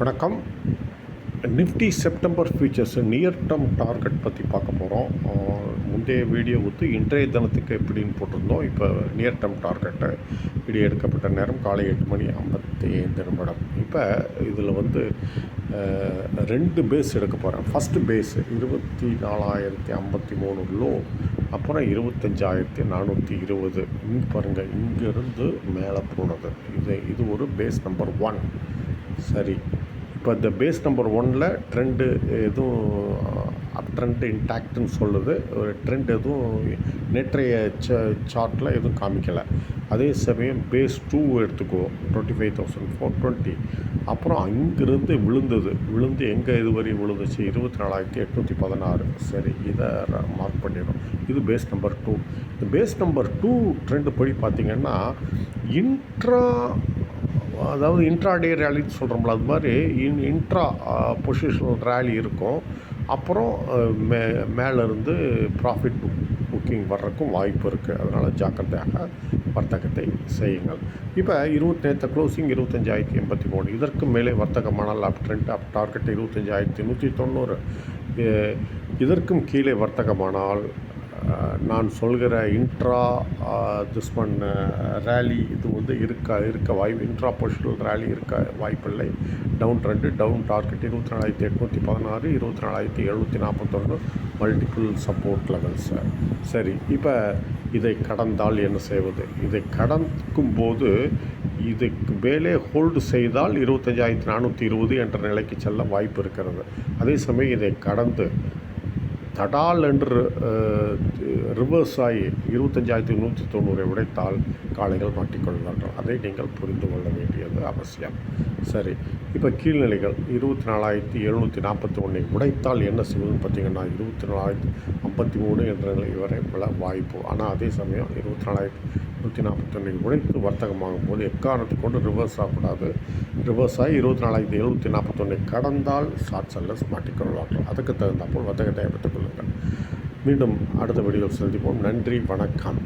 வணக்கம். Nifty September futures near term target பற்றி பார்க்க போகிறோம் முந்தைய வீடியோ வந்து இன்றைய தினத்துக்கு எப்படின்னு போட்டிருந்தோம். இப்போ நியர் டேர்ம் டார்கெட்டு வீடியோ எடுக்கப்பட்ட நேரம் காலை எட்டு மணி ஐம்பத்தி ஐந்து நிமிடம். இப்போ இதில் வந்து ரெண்டு பேஸ் எடுக்க போகிறேன் ஃபஸ்ட்டு பேஸ் இருபத்தி நாலாயிரத்தி ஐம்பத்தி மூணு லோ அப்புறம் இருபத்தஞ்சாயிரத்தி நானூற்றி இருபது. இங்கே பாருங்கள் இங்கேருந்து மேலே போனது. இது இது ஒரு பேஸ் நம்பர் ஒன் சரி. இப்போ இந்த பேஸ் நம்பர் ஒனில் ட்ரெண்டு எதுவும் அப் ட்ரெண்டு இன்டாக்டுன்னு சொல்லுது. ஒரு ட்ரெண்ட் எதுவும் நேற்றைய சார்ட்டில் எதுவும் காமிக்கலை. அதே சமயம் பேஸ் டூ எடுத்துக்குவோம் twenty five thousand four twenty அப்புறம் அங்கிருந்து விழுந்தது. விழுந்து எங்கே இது வரையும் விழுந்துச்சு? இருபத்தி நாலாயிரத்தி எட்நூற்றி பதினாறு. சரி இதை மார்க் பண்ணிடும் இது பேஸ் நம்பர் டூ இந்த பேஸ் நம்பர் டூ ட்ரெண்டு படி பார்த்தீங்கன்னா இன்ட்ரா அதாவது இன்ட்ராடே ரேலின்னு சொல்கிறோம்ல அது மாதிரி இன் இன்ட்ரா பொசிஷனல் ரேலி இருக்கும். அப்புறம் மே மேலேருந்து ப்ராஃபிட் புக் புக்கிங் வர்றதுக்கும் வாய்ப்பு இருக்குது அதனால் ஜாக்கிரதையாக வர்த்தகத்தை செய்யுங்கள். இப்போ இருபத்தி நேற்று க்ளோசிங் இருபத்தஞ்சாயிரத்தி எண்பத்தி மூணு. இதற்கு மேலே வர்த்தகமானால் அப் ட்ரெண்ட் அப் டார்கெட் இருபத்தஞ்சாயிரத்தி நூற்றி தொண்ணூறு. இதற்கும் கீழே வர்த்தகமானால் நான் சொல்கிற இன்ட்ரா திஸ் ஒன் ரேலி இது வந்து இருக்க இருக்க வாய்ப்பு இன்ட்ரா பொசிஷனல் ரேலி இருக்க வாய்ப்பில்லை. டவுன் ரெண்டு டவுன் டார்கெட் இருபத்தி நாலாயிரத்தி எட்நூற்றி பதினாறு இருபத்தி நாலாயிரத்தி எழுநூற்றி நாற்பத்தொன்று மல்டிபிள் சப்போர்ட் லெவல்ஸ் சரி இப்போ இதை கடந்தால் என்ன செய்வது? இதை கடக்கும் போது இதுக்கு மேலே ஹோல்டு செய்தால் இருபத்தஞ்சாயிரத்தி நானூற்றி இருபது என்ற நிலைக்கு செல்ல வாய்ப்பு இருக்கிறது. அதே சமயம் இதை கடந்து தடால் என்று ரிவர்ஸ் ஆகி இருபத்தஞ்சாயிரத்தி நூற்றி தொண்ணூறை உடைத்தால் காளைகள் மாட்டிக்கொள்வார்கள் அதை நீங்கள் புரிந்து கொள்ள வேண்டியது அவசியம். சரி இப்போ கீழ்நிலைகள் இருபத்தி நாலாயிரத்தி எழுநூற்றி நாற்பத்தி ஒன்றை உடைத்தால் என்ன செய்வதுன்னு பார்த்தீங்கன்னா இருபத்தி நாலாயிரத்தி ஐம்பத்தி மூணு என்ற நிலை வரை வாய்ப்பு. ஆனால் அதே சமயம் இருபத்தி நாலாயிரத்தி நூற்றி நாற்பத்தொன்னைக்கு உடைத்து வர்த்தகமாகும் போது எக்காரணத்தை கொண்டு ரிவர்ஸ் ஆகக்கூடாது ரிவர்ஸ் ஆகி இருபத்தி நாலாயிரத்தி எழுநூற்றி நாற்பத்தொன்னை கடந்தால் ஷார்ட் செல்லர்ஸ் மாட்டிக்கொள்வார்கள் அதுக்கு தகுந்தாற்போல் வர்த்தகத்தை பெற்றுக் கொள்ளுங்கள். மீண்டும் அடுத்த வீடியோவில் சந்திப்போம். நன்றி வணக்கம்.